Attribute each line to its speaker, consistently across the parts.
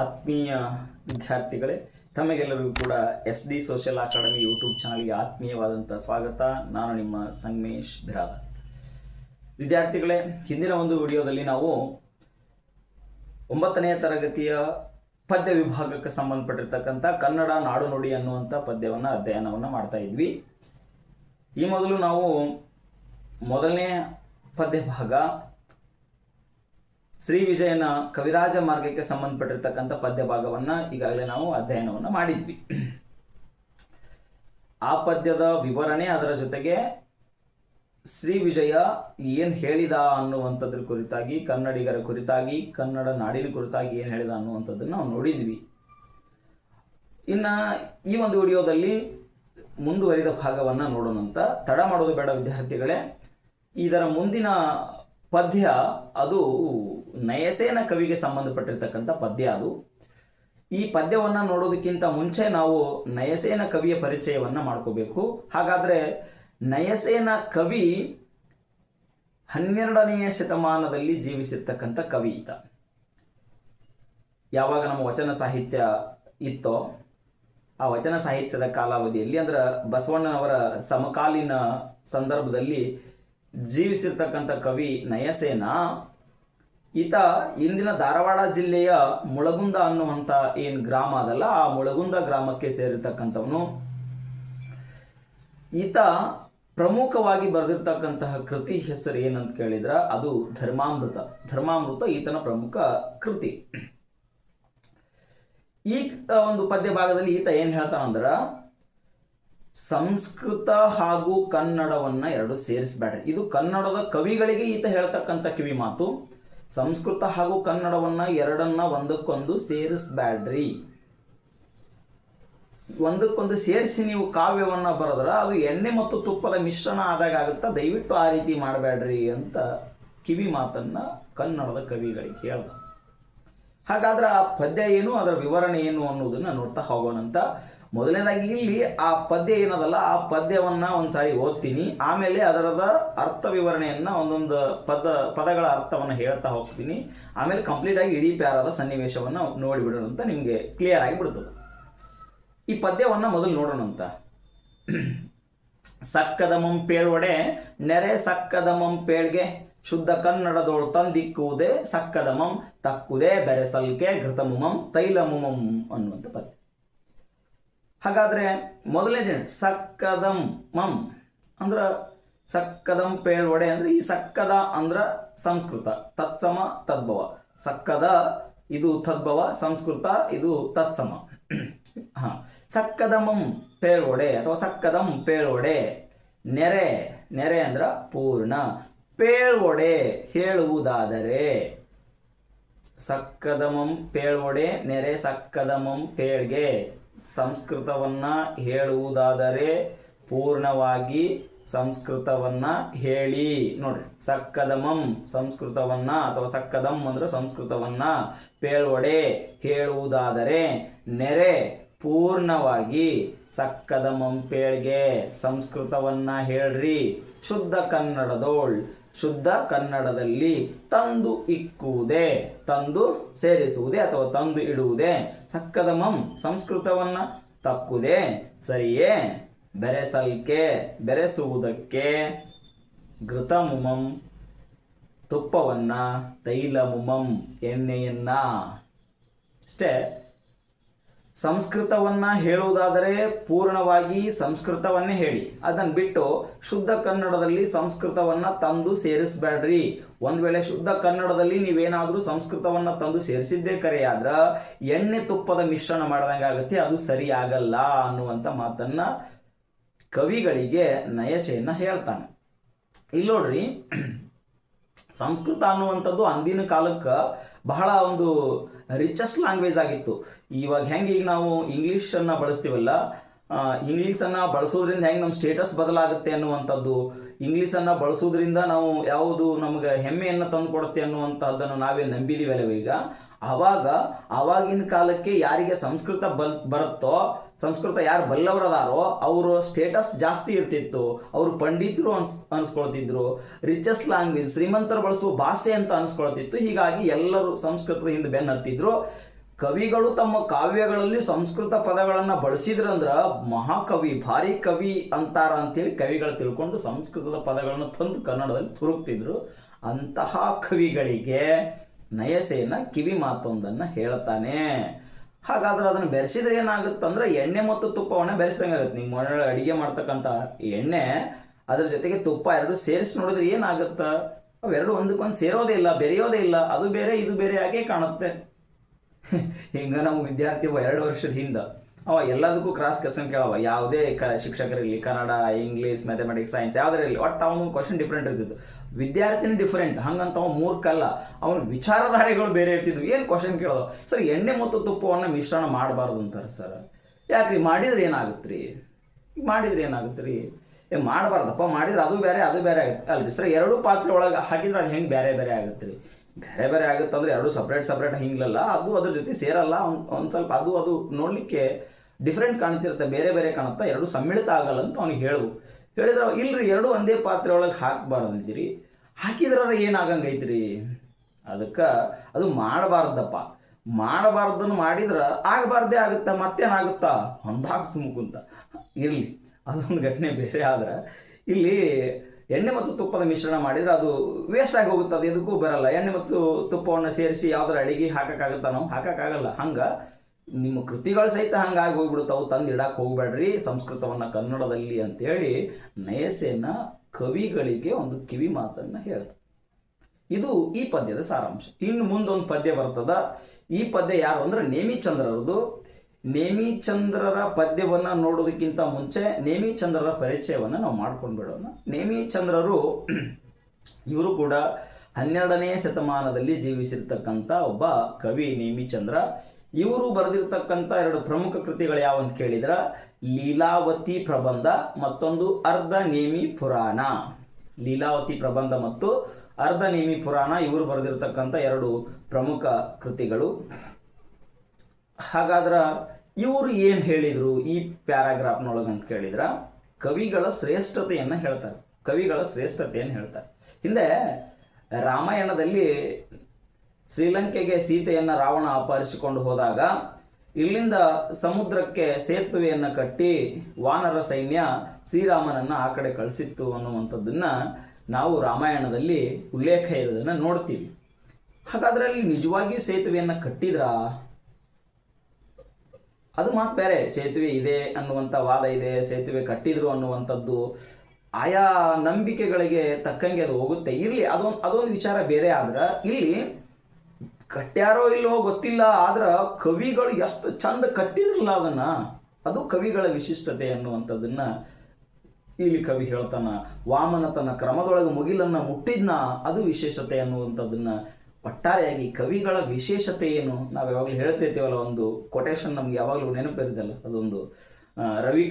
Speaker 1: ಆತ್ಮೀಯ ವಿದ್ಯಾರ್ಥಿಗಳೇ, ತಮಗೆಲ್ಲರಿಗೂ ಕೂಡ S D social academy YouTube ಚಾನಲ್ಗೆ ಆತ್ಮೀಯವಾದಂಥ ಸ್ವಾಗತ. ನಾನು ನಿಮ್ಮ ಸಂಗಮೇಶ್ ಬಿರಾದ ವಿದ್ಯಾರ್ಥಿಗಳೇ, ಹಿಂದಿನ ಒಂದು ವಿಡಿಯೋದಲ್ಲಿ ನಾವು ಒಂಬತ್ತನೆಯ ತರಗತಿಯ ಪದ್ಯ ವಿಭಾಗಕ್ಕೆ ಸಂಬಂಧಪಟ್ಟಿರ್ತಕ್ಕಂಥ ಕನ್ನಡ ನಾಡು ನುಡಿ ಅನ್ನುವಂಥ ಪದ್ಯವನ್ನು ಅಧ್ಯಯನವನ್ನು ಮಾಡ್ತಾ ಇದ್ವಿ. ಈ ಮೊದಲು ನಾವು ಮೊದಲನೇ ಪದ್ಯ ಭಾಗ ಶ್ರೀ ವಿಜಯನ ಕವಿರಾಜ ಮಾರ್ಗಕ್ಕೆ ಸಂಬಂಧಪಟ್ಟಿರ್ತಕ್ಕಂಥ ಪದ್ಯ ಭಾಗವನ್ನು ಈಗಾಗಲೇ ನಾವು ಅಧ್ಯಯನವನ್ನು ಮಾಡಿದ್ವಿ. ಆ ಪದ್ಯದ ವಿವರಣೆ ಅದರ ಜೊತೆಗೆ ಶ್ರೀ ವಿಜಯ ಏನು ಹೇಳಿದ ಅನ್ನುವಂಥದ್ರ ಕುರಿತಾಗಿ, ಕನ್ನಡಿಗರ ಕುರಿತಾಗಿ, ಕನ್ನಡ ನಾಡಿನ ಕುರಿತಾಗಿ ಏನು ಹೇಳಿದ ಅನ್ನುವಂಥದ್ದನ್ನು ನಾವು ನೋಡಿದ್ವಿ. ಇನ್ನು ಈ ಒಂದು ವಿಡಿಯೋದಲ್ಲಿ ಮುಂದುವರಿದ ಭಾಗವನ್ನು ನೋಡೋಣಂತ ತಡ ಮಾಡೋದು ಬೇಡ ವಿದ್ಯಾರ್ಥಿಗಳೇ. ಇದರ ಮುಂದಿನ ಪದ್ಯ ಅದು ನಯಸೇನ ಕವಿಗೆ ಸಂಬಂಧಪಟ್ಟಿರ್ತಕ್ಕಂಥ ಪದ್ಯ ಅದು. ಈ ಪದ್ಯವನ್ನು ನೋಡೋದಕ್ಕಿಂತ ಮುಂಚೆ ನಾವು ನಯಸೇನ ಕವಿಯ ಪರಿಚಯವನ್ನು ಮಾಡ್ಕೋಬೇಕು. ಹಾಗಾದರೆ ನಯಸೇನ ಕವಿ ಹನ್ನೆರಡನೆಯ ಶತಮಾನದಲ್ಲಿ ಜೀವಿಸಿರ್ತಕ್ಕಂಥ ಕವಿ ಈತ. ಯಾವಾಗ ನಮ್ಮ ವಚನ ಸಾಹಿತ್ಯ ಇತ್ತೋ, ಆ ವಚನ ಸಾಹಿತ್ಯದ ಕಾಲಾವಧಿಯಲ್ಲಿ ಅಂದ್ರೆ ಬಸವಣ್ಣನವರ ಸಮಕಾಲೀನ ಸಂದರ್ಭದಲ್ಲಿ ಜೀವಿಸಿರ್ತಕ್ಕಂಥ ಕವಿ ನಯಸೇನ ಈತ ಇಂದಿನ ಧಾರವಾಡ ಜಿಲ್ಲೆಯ ಮುಳಗುಂದ ಅನ್ನುವಂಥ ಏನು ಗ್ರಾಮ ಅದಲ್ಲ, ಆ ಮುಳಗುಂದ ಗ್ರಾಮಕ್ಕೆ ಸೇರಿರ್ತಕ್ಕಂಥವನು. ಈತ ಪ್ರಮುಖವಾಗಿ ಬರೆದಿರ್ತಕ್ಕಂತಹ ಕೃತಿ ಹೆಸರು ಏನಂತ ಕೇಳಿದ್ರ? ಅದು ಧರ್ಮಾಮೃತ. ಧರ್ಮಾಮೃತ ಈತನ ಪ್ರಮುಖ ಕೃತಿ. ಈ ಒಂದು ಪದ್ಯ ಭಾಗದಲ್ಲಿ ಈತ ಏನು ಹೇಳ್ತಾನಂದ್ರ, ಸಂಸ್ಕೃತ ಹಾಗೂ ಕನ್ನಡವನ್ನ ಎರಡು ಸೇರಿಸ್ಬೇಡ್ರಿ. ಇದು ಕನ್ನಡದ ಕವಿಗಳಿಗೆ ಈತ ಹೇಳ್ತಕ್ಕಂಥ ಕಿವಿ ಮಾತು ಸಂಸ್ಕೃತ ಹಾಗೂ ಕನ್ನಡವನ್ನ ಎರಡನ್ನ ಒಂದಕ್ಕೊಂದು ಸೇರಿಸ್ಬ್ಯಾಡ್ರಿ. ಒಂದಕ್ಕೊಂದು ಸೇರಿಸಿ ನೀವು ಕಾವ್ಯವನ್ನ ಬರೆದ್ರೆ ಅದು ಎಣ್ಣೆ ಮತ್ತು ತುಪ್ಪದ ಮಿಶ್ರಣ ಆದಾಗ ಆಗುತ್ತಾ? ದಯವಿಟ್ಟು ಆ ರೀತಿ ಮಾಡಬೇಡ್ರಿ ಅಂತ ಕಿವಿ ಮಾತನ್ನ ಕನ್ನಡದ ಕವಿಗಳಿಗೆ ಹೇಳ್ದ. ಹಾಗಾದ್ರೆ ಆ ಪದ್ಯ ಏನು, ಅದರ ವಿವರಣೆ ಏನು ಅನ್ನೋದನ್ನ ನೋಡ್ತಾ ಹೋಗೋಣಂತ. ಮೊದಲನೇದಾಗಿ ಇಲ್ಲಿ ಆ ಪದ್ಯ ಏನದಲ್ಲ, ಆ ಪದ್ಯವನ್ನ ಒಂದ್ಸಾರಿ ಓದ್ತೀನಿ. ಆಮೇಲೆ ಅದರದ ಅರ್ಥ ವಿವರಣೆಯನ್ನು ಒಂದೊಂದು ಪದ, ಪದಗಳ ಅರ್ಥವನ್ನು ಹೇಳ್ತಾ ಹೋಗ್ತೀನಿ. ಆಮೇಲೆ ಕಂಪ್ಲೀಟ್ ಆಗಿ ಇಡೀ ಪ್ಯಾರದ ಸನ್ನಿವೇಶವನ್ನ ನೋಡಿಬಿಡೋಣ ಅಂತ ನಿಮಗೆ ಕ್ಲಿಯರ್ ಆಗಿ ಬಿಡ್ತದೆ. ಈ ಪದ್ಯವನ್ನ ಮೊದಲು ನೋಡೋಣ ಅಂತ. ಸಕ್ಕದ ಮಂಪೇಳ್ವಡೆ, ನೆರೆ ಸಕ್ಕದ ಮಂಪೇಳ್ಗೆ, ಶುದ್ಧ ಕನ್ನಡದೋಳು ತಂದಿಕ್ಕುವುದೇ ಸಕ್ಕದ ಮಂ, ತಕ್ಕುದೇ ಬೆರೆಸಲ್ಕೆ ಘೃತಮುಮಂ ತೈಲಮುಮಂ ಅನ್ನುವಂಥ ಪದ್ಯ. ಹಾಗಾದ್ರೆ ಮೊದಲನೇ ದಿನ ಸಕ್ಕದಂ ಮಂ ಅಂದ್ರ ಸಕ್ಕದಂ ಪೇಳ್ವಡೆ ಅಂದ್ರೆ ಈ ಸಕ್ಕದ ಅಂದ್ರ ಸಂಸ್ಕೃತ, ತತ್ಸಮ, ತದ್ಭವ. ಸಕ್ಕದ, ಇದು ತದ್ಭವ, ಸಂಸ್ಕೃತ, ಇದು ತತ್ಸಮ. ಹಾ. ಸಕ್ಕದಮಂ ಪೇಳ್ವಡೆ ಅಥವಾ ಸಕ್ಕದಂ ಪೇಳ್ವಡೆ. ನೆರೆ ನೆರೆ ಅಂದ್ರ ಪೂರ್ಣ. ಪೇಳ್ವೊಡೆ ಹೇಳುವುದಾದರೆ ಸಕ್ಕದಮಂ ಪೇಳ್ವೊಡೆ, ನೆರೆ ಸಕ್ಕದಮಂ ಪೇಳ್ಗೆ. ಸಂಸ್ಕೃತವನ್ನ ಹೇಳುವುದಾದರೆ ಪೂರ್ಣವಾಗಿ ಸಂಸ್ಕೃತವನ್ನ ಹೇಳಿ. ನೋಡ್ರಿ, ಸಕ್ಕದಮಂ ಸಂಸ್ಕೃತವನ್ನ ಅಥವಾ ಸಕ್ಕದಂ ಅಂದ್ರೆ ಸಂಸ್ಕೃತವನ್ನ ಪೇಳ್ವೊಡೆ ಹೇಳುವುದಾದರೆ ನೆರೆ ಪೂರ್ಣವಾಗಿ ಸಕ್ಕದಮಂ ಪೇಳ್ಗೆ ಸಂಸ್ಕೃತವನ್ನ ಹೇಳ್ರಿ. ಶುದ್ಧ ಕನ್ನಡದೋಳ್ ಶುದ್ಧ ಕನ್ನಡದಲ್ಲಿ ತಂದು ಇಕ್ಕುವುದೇ, ತಂದು ಸೇರಿಸುವುದೇ ಅಥವಾ ತಂದು ಇಡುವುದೇ ಸಕ್ಕದ ಮಂ ಸಂಸ್ಕೃತವನ್ನ ತಕ್ಕುದೇ, ಸರಿಯೇ? ಬೆರೆಸಲ್ಕೆ, ಬೆರೆಸುವುದಕ್ಕೆ ಘೃತಮುಮಂ, ತುಪ್ಪವನ್ನ ತೈಲಮುಮಂ ಎಣ್ಣೆಯನ್ನ. ಅಷ್ಟೇ. ಸಂಸ್ಕೃತವನ್ನ ಹೇಳುವುದಾದರೆ ಪೂರ್ಣವಾಗಿ ಸಂಸ್ಕೃತವನ್ನೇ ಹೇಳಿ. ಅದನ್ನು ಬಿಟ್ಟು ಶುದ್ಧ ಕನ್ನಡದಲ್ಲಿ ಸಂಸ್ಕೃತವನ್ನ ತಂದು ಸೇರಿಸಬೇಡ್ರಿ. ಒಂದ್ ವೇಳೆ ಶುದ್ಧ ಕನ್ನಡದಲ್ಲಿ ನೀವೇನಾದರೂ ಸಂಸ್ಕೃತವನ್ನ ತಂದು ಸೇರಿಸಿದ್ದೇ ಕರೆಯಾದ್ರೆ ಎಣ್ಣೆ ತುಪ್ಪದ ಮಿಶ್ರಣ ಮಾಡ್ದಂಗೆ ಆಗುತ್ತೆ ಅದು ಸರಿ ಆಗಲ್ಲ ಅನ್ನುವಂಥ ಮಾತನ್ನ ಕವಿಗಳಿಗೆ ನಯಶೆಯನ್ನ ಹೇಳ್ತಾನೆ. ಇಲ್ಲಿ ನೋಡ್ರಿ ಸಂಸ್ಕೃತ ಅನ್ನುವಂಥದ್ದು ಅಂದಿನ ಕಾಲಕ್ಕೆ ಬಹಳ ಒಂದು ರಿಚೆಸ್ಟ್ ಲ್ಯಾಂಗ್ವೇಜ್ ಆಗಿತ್ತು. ಇವಾಗ ಹೆಂಗೆ ಈಗ ನಾವು ಇಂಗ್ಲೀಷನ್ನು ಬಳಸ್ತೀವಲ್ಲ ಇಂಗ್ಲೀಷನ್ನು ಬಳಸೋದ್ರಿಂದ ಹೆಂಗೆ ನಮ್ಮ ಸ್ಟೇಟಸ್ ಬದಲಾಗುತ್ತೆ ಅನ್ನುವಂಥದ್ದು ಇಂಗ್ಲೀಷನ್ನು ಬಳಸೋದ್ರಿಂದ ನಾವು ಯಾವುದು ನಮಗೆ ಹೆಮ್ಮೆಯನ್ನು ತಂದುಕೊಡುತ್ತೆ ಅನ್ನುವಂಥದ್ದನ್ನು ನಾವೇ ನಂಬಿದೀವಲ್ಲ ಈಗ. ಆವಾಗ, ಆವಾಗಿನ ಕಾಲಕ್ಕೆ ಯಾರಿಗೆ ಸಂಸ್ಕೃತ ಬಲ್, ಬರುತ್ತೋ ಸಂಸ್ಕೃತ ಯಾರು ಬಲ್ಲವರದಾರೋ ಅವರು ಸ್ಟೇಟಸ್ ಜಾಸ್ತಿ ಇರ್ತಿತ್ತು. ಅವರು ಪಂಡಿತರು ಅನ್ಸ್, ಅನ್ಸ್ಕೊಳ್ತಿದ್ರು. ರಿಚೆಸ್ಟ್ ಲ್ಯಾಂಗ್ವೇಜ್ ಶ್ರೀಮಂತರು ಬಳಸುವ ಭಾಷೆ ಅಂತ ಅನ್ಸ್ಕೊಳ್ತಿತ್ತು. ಹೀಗಾಗಿ ಎಲ್ಲರೂ ಸಂಸ್ಕೃತದ ಹಿಂದೆ ಬೆನ್ನತ್ತಿದ್ರು ಕವಿಗಳು ತಮ್ಮ ಕಾವ್ಯಗಳಲ್ಲಿ ಸಂಸ್ಕೃತ ಪದಗಳನ್ನು ಬಳಸಿದ್ರಂದ್ರ ಮಹಾಕವಿ, ಭಾರಿ ಕವಿ ಅಂತಾರ ಅಂತೇಳಿ ಕವಿಗಳು ತಿಳ್ಕೊಂಡು ಸಂಸ್ಕೃತದ ಪದಗಳನ್ನು ತಂದು ಕನ್ನಡದಲ್ಲಿ ತುರುಕ್ತಿದ್ರು. ಅಂತಹ ಕವಿಗಳಿಗೆ ನಯಸೇನ ಕಿವಿ ಮಾತೊಂದನ್ನು ಹೇಳ್ತಾನೆ. ಹಾಗಾದ್ರೆ ಅದನ್ನು ಬೆರೆಸಿದ್ರೆ ಏನಾಗುತ್ತಂದ್ರೆ ಎಣ್ಣೆ ಮತ್ತು ತುಪ್ಪವನ್ನ ಬೆರೆಸಿದಂಗೆ ಆಗುತ್ತೆ. ನಿಮ್ಮ ಮನೆಯೊಳಗೆ ಅಡಿಗೆ ಮಾಡ್ತಕ್ಕಂಥ ಎಣ್ಣೆ, ಅದ್ರ ಜೊತೆಗೆ ತುಪ್ಪ ಎರಡು ಸೇರಿಸಿ ನೋಡಿದ್ರೆ ಏನಾಗುತ್ತ? ಅವೆರಡು ಒಂದಕ್ಕೊಂದು ಸೇರೋದೇ ಇಲ್ಲ, ಬೆರೆಯೋದೇ ಇಲ್ಲ. ಅದು ಬೇರೆ, ಇದು ಬೇರೆ ಆಗೇ ಕಾಣುತ್ತೆ. ಹಿಂಗೆ ನಾವು ವಿದ್ಯಾರ್ಥಿ ಎರಡು ವರ್ಷದ ಹಿಂದ. ಅವ ಎಲ್ಲದಕ್ಕೂ ಕ್ರಾಸ್ ಕ್ವಶನ್ ಕೇಳವ. ಯಾವುದೇ ಕ ಶಿಕ್ಷಕರಿರಲಿ, ಕನ್ನಡ ಇಂಗ್ಲೀಷ್ ಮ್ಯಾಥಮೆಟಿಕ್ಸ್ ಸೈನ್ಸ್ ಯಾವುದರಲ್ಲಿ ಒಟ್ಟು ಅವನು ಕ್ವಶನ್ ಡಿಫ್ರೆಂಟ್ ಇರ್ತಿತ್ತು ವಿದ್ಯಾರ್ಥಿನೇ ಡಿಫ್ರೆಂಟ್ ಹಂಗಂತ ಅವ ಮೂರ್ಖಲ್ಲ. ಅವನ ವಿಚಾರಧಾರೆಗಳು ಬೇರೆ ಇರ್ತಿದ್ವು. ಏನು ಕ್ವಶನ್ ಕೇಳೋದು? ಸರ್, ಎಣ್ಣೆ ಮತ್ತು ತುಪ್ಪವನ್ನು ಮಿಶ್ರಣ ಮಾಡಬಾರ್ದು ಅಂತಾರೆ ಸರ್. ಯಾಕ್ರಿ? ಮಾಡಿದ್ರೆ ಏನಾಗುತ್ತೆ ರೀ ಮಾಡಿದ್ರೆ ಏನಾಗುತ್ತೆ ರೀ ಏ, ಮಾಡಬಾರ್ದಪ್ಪ. ಮಾಡಿದ್ರೆ ಅದು ಬೇರೆ ಅದು ಬೇರೆ ಆಗುತ್ತೆ. ಅಲ್ರಿ? ಸರ್, ಎರಡು ಪಾತ್ರೆ ಒಳಗೆ ಹಾಕಿದ್ರೆ ಅದು ಹೆಂಗೆ ಬೇರೆ ಬೇರೆ ಆಗುತ್ತೆ ರೀ? ಬೇರೆ ಬೇರೆ ಆಗುತ್ತೆ ಅಂದ್ರೆ ಎರಡು ಸಪ್ರೇಟ್ ಸಪ್ರೇಟ್ ಹಿಂಗಿಲ್ಲ ಅದು ಅದ್ರ ಜೊತೆ ಸೇರಲ್ಲ. ಒಂದು ಸ್ವಲ್ಪ ಅದು ಅದು ನೋಡಲಿಕ್ಕೆ ಡಿಫ್ರೆಂಟ್ ಕಾಣ್ತಿರುತ್ತೆ. ಬೇರೆ ಬೇರೆ ಕಾಣುತ್ತಾ ಎರಡು ಸಮ್ಮಿಳಿತ ಆಗಲ್ಲ ಅಂತ ಅವ್ನಿಗೆ ಹೇಳು. ಹೇಳಿದ್ರೆ ಇಲ್ರಿ, ಎರಡು ಒಂದೇ ಪಾತ್ರೆ ಒಳಗೆ ಹಾಕಬಾರ್ದು ಅಂತೀರಿ ಹಾಕಿದ್ರೆ ಏನಾಗಂಗೈತ್ರಿ? ಅದಕ್ಕೆ ಅದು ಮಾಡಬಾರ್ದಪ್ಪ. ಮಾಡಬಾರ್ದನ್ನು ಮಾಡಿದ್ರೆ ಆಗಬಾರ್ದೇ ಆಗುತ್ತಾ, ಮತ್ತೇನಾಗುತ್ತಾ? ಅಂದಾಗ ಸುಮ್ಕುಂತ ಇರಲಿ. ಅದೊಂದು ಘಟನೆ ಬೇರೆ ಆದ್ರೆ. ಇಲ್ಲಿ ಎಣ್ಣೆ ಮತ್ತು ತುಪ್ಪದ ಮಿಶ್ರಣ ಮಾಡಿದರೆ ಅದು ವೇಸ್ಟ್ ಆಗಿ ಹೋಗುತ್ತೆ, ಅದು ಎದಕ್ಕೂ ಬರಲ್ಲ. ಎಣ್ಣೆ ಮತ್ತು ತುಪ್ಪವನ್ನು ಸೇರಿಸಿ ಯಾವ್ದಾರ ಅಡಿಗೆ ಹಾಕೋಕ್ಕಾಗುತ್ತಾ ನಾವು? ಹಾಕೋಕ್ಕಾಗಲ್ಲ. ಹಂಗೆ ನಿಮ್ಮ ಕೃತಿಗಳು ಸಹಿತ ಹಂಗಾಗಿ ಹೋಗ್ಬಿಡುತ್ತಾವು. ತಂದು ಇಡಕ್ಕೆ ಹೋಗ್ಬೇಡ್ರಿ. ಸಂಸ್ಕೃತವನ್ನು ಕನ್ನಡದಲ್ಲಿ ಅಂತೇಳಿ ನಯಸೇನ ಕವಿಗಳಿಗೆ ಒಂದು ಕಿವಿ ಮಾತನ್ನು ಹೇಳ್ತಾರೆ ಇದು ಈ ಪದ್ಯದ ಸಾರಾಂಶ. ಇನ್ನು ಮುಂದೊಂದು ಪದ್ಯ ಬರ್ತದ. ಈ ಪದ್ಯ ಯಾರು ಅಂದ್ರೆ ನೇಮಿಚಂದ್ರರದು. ನೇಮಿಚಂದ್ರರ ಪದ್ಯವನ್ನು ನೋಡೋದಕ್ಕಿಂತ ಮುಂಚೆ ನೇಮಿಚಂದ್ರರ ಪರಿಚಯವನ್ನು ನಾವು ಮಾಡ್ಕೊಂಡು ಬಿಡೋಣ. ನೇಮಿಚಂದ್ರರು ಇವರು ಕೂಡ ಹನ್ನೆರಡನೇ ಶತಮಾನದಲ್ಲಿ ಜೀವಿಸಿರ್ತಕ್ಕಂಥ ಒಬ್ಬ ಕವಿ ನೇಮಿಚಂದ್ರ. ಇವರು ಬರೆದಿರ್ತಕ್ಕಂಥ ಎರಡು ಪ್ರಮುಖ ಕೃತಿಗಳು ಯಾವಂತ ಕೇಳಿದ್ರ? ಲೀಲಾವತಿ ಪ್ರಬಂಧ ಮತ್ತೊಂದು ಅರ್ಧ ನೇಮಿ ಪುರಾಣ. ಲೀಲಾವತಿ ಪ್ರಬಂಧ ಮತ್ತು ಅರ್ಧ ನೇಮಿ ಪುರಾಣ ಇವರು ಬರೆದಿರ್ತಕ್ಕಂಥ ಎರಡು ಪ್ರಮುಖ ಕೃತಿಗಳು. ಹಾಗಾದ್ರ ಇವರು ಏನು ಹೇಳಿದರು ಈ ಪ್ಯಾರಾಗ್ರಾಫ್ನೊಳಗೆ ಅಂತ ಕೇಳಿದ್ರ, ಕವಿಗಳ ಶ್ರೇಷ್ಠತೆಯನ್ನು ಹೇಳ್ತಾರೆ. ಕವಿಗಳ ಶ್ರೇಷ್ಠತೆಯನ್ನು ಹೇಳ್ತಾರೆ. ಹಿಂದೆ ರಾಮಾಯಣದಲ್ಲಿ ಶ್ರೀಲಂಕೆಗೆ ಸೀತೆಯನ್ನು ರಾವಣ ಅಪಹರಿಸಿಕೊಂಡು ಹೋದಾಗ, ಇಲ್ಲಿಂದ ಸಮುದ್ರಕ್ಕೆ ಸೇತುವೆಯನ್ನು ಕಟ್ಟಿ ವಾನರ ಸೈನ್ಯ ಶ್ರೀರಾಮನನ್ನು ಆ ಕಡೆ ಕಳಿಸಿತ್ತು ಅನ್ನುವಂಥದ್ದನ್ನ ನಾವು ರಾಮಾಯಣದಲ್ಲಿ ಉಲ್ಲೇಖ ಇರೋದನ್ನು ನೋಡ್ತೀವಿ. ಹಾಗಾದ್ರೆ ಅಲ್ಲಿ ನಿಜವಾಗಿಯೂ ಸೇತುವೆಯನ್ನು ಕಟ್ಟಿದ್ರಾ? ಅದು ಮಾತು ಬೇರೆ. ಸೇತುವೆ ಇದೆ ಅನ್ನುವಂಥ ವಾದ ಇದೆ, ಸೇತುವೆ ಕಟ್ಟಿದ್ರು ಅನ್ನುವಂಥದ್ದು, ಆಯಾ ನಂಬಿಕೆಗಳಿಗೆ ತಕ್ಕಂಗೆ ಅದು ಹೋಗುತ್ತೆ. ಇರಲಿ, ಅದೊಂದು ಅದೊಂದು ವಿಚಾರ ಬೇರೆ ಆದ್ರೆ, ಇಲ್ಲಿ ಕಟ್ಟ್ಯಾರೋ ಇಲ್ಲೋ ಗೊತ್ತಿಲ್ಲ, ಆದ್ರೆ ಕವಿಗಳು ಎಷ್ಟು ಚಂದ ಕಟ್ಟಿದ್ರಲ್ಲ ಅದನ್ನ, ಅದು ಕವಿಗಳ ವಿಶಿಷ್ಟತೆ ಅನ್ನುವಂಥದ್ದನ್ನ ಇಲ್ಲಿ ಕವಿ ಹೇಳ್ತಾನ. ವಾಮನ ತನ್ನ ಕ್ರಮದೊಳಗೆ ಮುಗಿಲನ್ನ ಮುಟ್ಟಿದ್ನ, ಅದು ವಿಶೇಷತೆ ಅನ್ನುವಂಥದ್ದನ್ನ ಒಟ್ಟಾರೆಯಾಗಿ ಕವಿಗಳ ವಿಶೇಷತೆ ಏನು ನಾವು ಯಾವಾಗಲೂ ಹೇಳ್ತಿರ್ತೀವಲ್ಲ, ಒಂದು ಕೊಟೇಶನ್ ನಮ್ಗೆ ಯಾವಾಗಲೂ ನೆನಪಿರುತ್ತಲ್ಲ ಅದೊಂದು ರವಿ